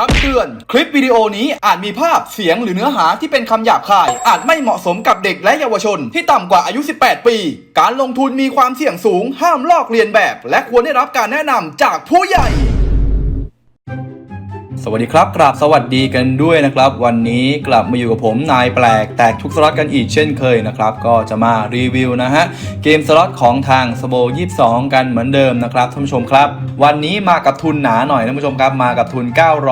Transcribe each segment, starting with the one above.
คำเตือน คลิปวิดีโอนี้อาจมีภาพเสียงหรือเนื้อหาที่เป็นคำหยาบคาย อาจไม่เหมาะสมกับเด็กและเยาวชน ที่ต่ำกว่าอายุ 18 ปี การลงทุนมีความเสี่ยงสูง ห้ามลอกเลียนแบบ และควรได้รับการแนะนำจากผู้ใหญ่ สวัสดีครับกราบสวัสดีกันด้วยนะครับ วันนี้กลับมาอยู่กับผมนายแปลกแตกทุกสล็อตกันอีกเช่นเคยนะครับ ก็จะมารีวิวนะฮะ เกมสล็อตของทางสโบ22 กันเหมือนเดิมนะครับท่านผู้ชมครับ วันนี้มากับทุนหนาหน่อยท่านผู้ชมครับ มากับทุน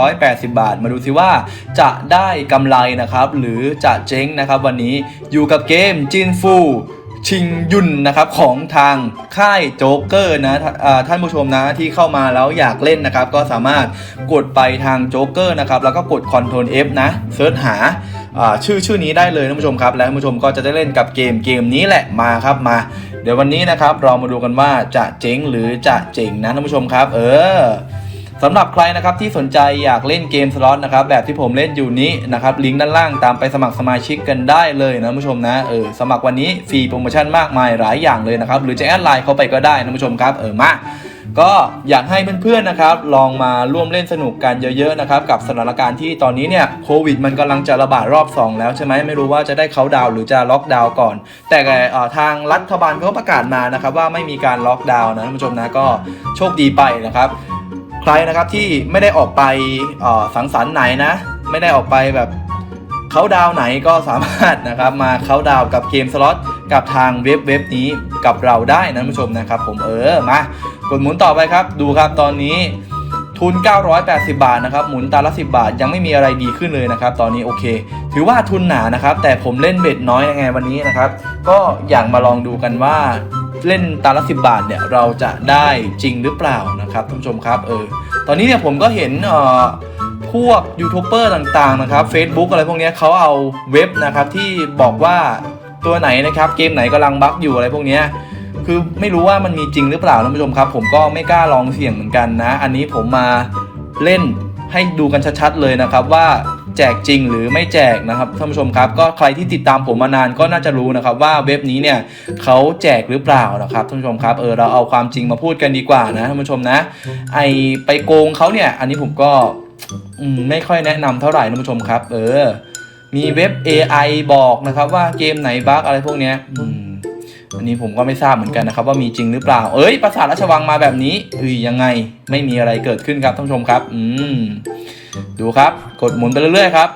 980 บาท มาดูซิว่าจะได้กำไรนะครับ หรือจะเจ๊งนะครับ วันนี้อยู่กับเกมจินฟู ชิงยุนนะครับของทางค่ายโจ๊กเกอร์นะท่านผู้ชมนะที่เข้ามาแล้วอยากเล่นนะครับ ก็สามารถกดไปทางโจ๊กเกอร์นะครับแล้วก็กด Ctrl F นะเซิร์ชหาอ่าชื่อชื่อนี้ได้เลยท่านผู้ชมครับ และท่านผู้ชมก็จะได้เล่นกับเกมเกมนี้แหละมาครับมา เดี๋ยววันนี้นะครับเรามาดูกันว่าจะเจ๋งหรือจะเจ๋งนะท่านผู้ชมครับ เออ สำหรับใครนะครับที่สนใจอยากเล่นเกมสล็อตนะครับแบบที่ผมเล่นอยู่นี้นะครับลิงก์ด้านล่างตามไปสมัครสมาชิกกันได้เลยนะผู้ชมนะเออสมัครวันนี้ฟรีโปรโมชั่นมากมายหลายอย่างเลยนะครับหรือจะแอดไลน์เข้าไปก็ได้นะผู้ชมครับเออมาก็อยากให้เพื่อนๆนะครับ ลองมาร่วมเล่นสนุกกันเยอะๆนะครับกับสถานการณ์ที่ตอนนี้เนี่ยโควิดมันกำลังจะระบาดรอบ 2 แล้วใช่ไหมไม่รู้ว่าจะได้เขาดาวหรือจะล็อกดาวก่อน แต่ทางรัฐบาลเขาประกาศมานะครับว่าไม่มีการล็อกดาวน์นะท่านผู้ชมนะก็โชคดีไปนะครับ ใครนะครับที่ไม่ได้ออกไปสังสรรค์ไหนนะ ไม่ได้ออกไปแบบเขาดาวไหนก็สามารถนะครับมาเขาดาวกับเกมสล็อตกับทางเว็บเว็บนี้กับเราได้นะผู้ชมนะครับ ผมเออมากดหมุนต่อไปครับ ดูครับตอนนี้ทุน 980 บาทนะครับ หมุนตาละ 10 บาท ยังไม่มีอะไรดีขึ้นเลยนะครับ ตอนนี้โอเค ถือว่าทุนหนานะครับ แต่ผมเล่นเบ็ดน้อยยังไงวันนี้นะครับ ก็อยากมาลองดูกันว่า เล่นตาละ10บบาทเนี่ยเราจะได้จริงหรือเปล่านะครับท่านผู้ชมครับเออตอนนี้เนี่ยผมก็เห็นเอ่อพวกยูทูบเบอร์ต่างๆนะครับ Facebook อะไรพวกเนี้ยเขาเอาเว็บนะครับที่บอกว่าตัวไหนนะครับเกมไหนกำลังบั๊กอยู่อะไรพวกเนี้ยคือไม่รู้ว่ามันมีจริงหรือเปล่าท่านผู้ชมครับ ผมก็ไม่กล้าลองเสี่ยงเหมือนกันนะ อันนี้ผมมาเล่นให้ดูกันชัดๆเลยนะครับว่า แจกจริงหรือไม่แจกนะครับท่านผู้ชมครับ ก็ใครที่ติดตามผมมานานก็น่าจะรู้นะครับว่าเว็บนี้เนี่ยเขาแจกหรือเปล่านะครับท่านผู้ชมครับเออเราเอาความจริงมาพูดกันดีกว่านะท่านผู้ชมนะไอไปโกงเขาเนี่ยอันนี้ผมก็ไม่ค่อยแนะนำเท่าไหร่ท่านผู้ชมครับ เออ มีเว็บ AI บอกนะครับว่าเกมไหนบั๊กอะไรพวกเนี้ย อันนี้ผมก็ไม่ทราบเหมือนกันนะครับ ว่ามีจริงหรือเปล่า เอ้ยปราสาทราชวังมาแบบนี้เอ้ยยังไงไม่มีอะไรเกิดขึ้นครับท่านผู้ชมครับ อืมดูครับ กดหมุนไปเรื่อยๆครับ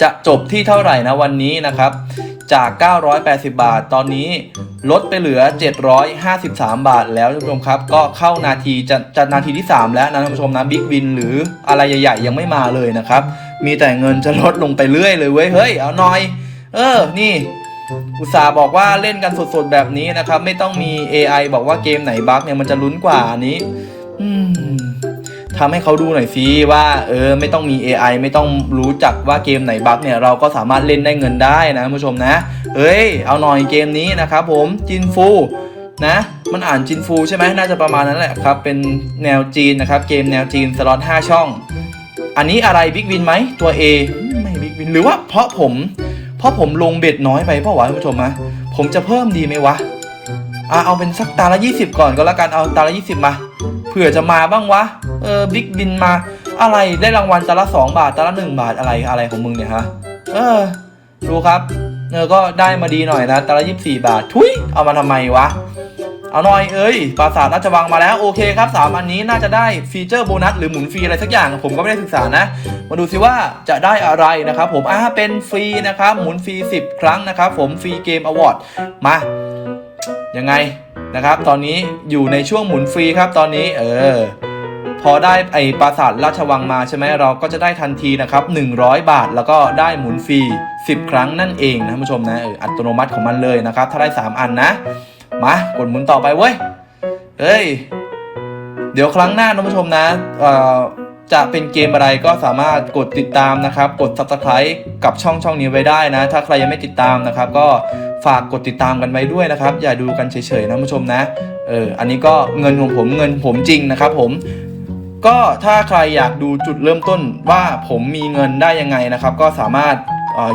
จะจบที่เท่าไหร่นะวันนี้นะครับ จาก 980 บาท ตอนนี้ลดไปเหลือ 753 บาทแล้วท่านผู้ชมครับ ก็เข้านาทีจะจะนาทีที่ 3 แล้วนะท่านผู้ชมนะบิ๊กวินหรืออะไรใหญ่ๆ ยังไม่มาเลยนะครับ มีแต่เงินจะลดลงไปเรื่อยเลยเว้ยเฮ้ยเอาหน่อย เออนี่ อุตสาห์บอกว่าเล่นกันสดๆแบบนี้นะครับ ไม่ต้องมี AI บอกว่าเกมไหนบั๊กเนี่ยมันจะลุ้นกว่านี้ อืมทำให้เขาดูหน่อยสิว่า เออ ไม่ต้องมี AI ไม่ต้องรู้จักว่าเกมไหนบั๊กเนี่ยเราก็สามารถเล่นได้เงินได้นะผู้ชมนะเอ้ย เอาหน่อยเกมนี้นะครับผมจินฟูนะมันอ่านจินฟูใช่ไหมน่าจะประมาณนั้นแหละครับ เป็นแนวจีนนะครับ เกมแนวจีนสล็อต5ช่อง อันนี้อะไรบิ๊กวินไหมตัว A ไม่บิ๊กวินหรือว่าเพราะผม เพราะผมลงเบ็ดน้อยไปเพราะวะท่านผู้ชมนะผมจะเพิ่มดีไหมวะอะเอาเป็นสักตาละ 20 ก่อนก็แล้วกันเอาตาละ 20 มาเผื่อจะมาบ้างวะเออบิ๊กบินมา อะไรได้รางวัลตาละสองบาทตาละหนึ่งบาทอะไรอะไรของมึงเนี่ยฮะเออดูครับเออก็ได้มาดีหน่อยนะตาละยี่สี่บาททุยเอามาทำไมวะ เอาหน่อยเอ้ยปราสาทราชวังมาแล้วโอเคครับสามอันนี้น่าจะได้ฟีเจอร์โบนัสหรือหมุนฟรีอะไรสักอย่างผมก็ไม่ได้ศึกษานะ มาดูสิว่าจะได้อะไรนะครับผมอ่าเป็นฟรีนะครับหมุนฟรี 10 ครั้งนะครับผมฟรีเกมอวอร์ดมายังไงนะครับตอนนี้อยู่ในช่วงหมุนฟรีครับตอนนี้เออพอได้ไอปราสาทราชวังมาใช่ไหมเราก็จะได้ทันทีนะครับ100 บาทแล้วก็ได้หมุนฟรี 10 ครั้งนั่นเองนะท่านผู้ชมนะอออัตโนมัติของมันเลยนะครับถ้าได้ 3 อันนะ มากดหมุนต่อไปเว้ยเฮ้ย เดี๋ยวครั้งหน้าท่านผู้ชมนะจะเป็นเกมอะไรก็สามารถกดติดตามนะครับ กด subscribe กับช่องช่องนี้ไว้ได้นะ ถ้าใครยังไม่ติดตามนะครับ ก็ฝากกดติดตามกันไว้ด้วยนะครับ อย่าดูกันเฉยๆนะผู้ชมนะ เออ อันนี้ก็เงินของผมเงินผมจริงนะครับผม ก็ถ้าใครอยากดูจุดเริ่มต้นว่าผมมีเงินได้ยังไงนะครับ ก็สามารถ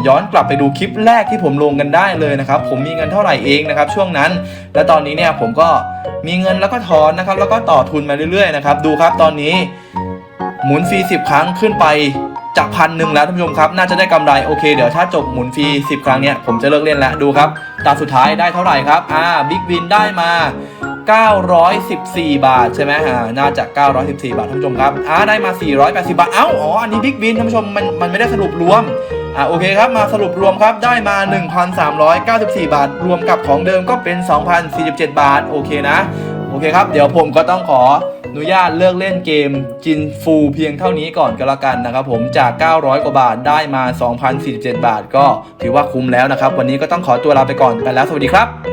ย้อนกลับไปดูคลิปแรกที่ผมลงกันได้เลยนะครับ ผมมีเงินเท่าไหร่เองนะครับ ช่วงนั้น และตอนนี้เนี่ยผมก็มีเงินแล้วก็ถอนนะครับ แล้วก็ต่อทุนมาเรื่อยๆนะครับ ดูครับตอนนี้ หมุนฟรี10 ครั้งขึ้นไปจากพันหนึ่งแล้วท่านผู้ชมครับ น่าจะได้กำไรโอเค เดี๋ยวถ้าจบหมุนฟรี10 ครั้งเนี่ยผมจะเลิกเล่นแล้วดูครับตาสุดท้ายได้เท่าไหร่ครับอ่าบิ๊กวินได้มา 914 บาทใช่ไหมอ่าน่าจะ 914 บาทท่านผู้ชมครับอ่าได้มา 480 บาท เอ้าอ๋ออันนี้บิ๊กวินท่านผู้ชมมันมันไม่ได้สรุปรวม อ่าโอเคครับมาสรุปรวมครับได้มา 1,394 บาท รวมกับของเดิมก็เป็น 2,047 บาท โอเคนะ โอเคครับ เดี๋ยวผมก็ต้องขออนุญาตเลิกเล่นเกมจินฟูเพียงเท่านี้ก่อนก็แล้วกันนะครับผมจาก 900 กว่าบาทได้มา 2,047 บาท ก็ถือว่าคุ้มแล้วนะครับ วันนี้ก็ต้องขอตัวลาไปก่อนไปแล้วสวัสดีครับ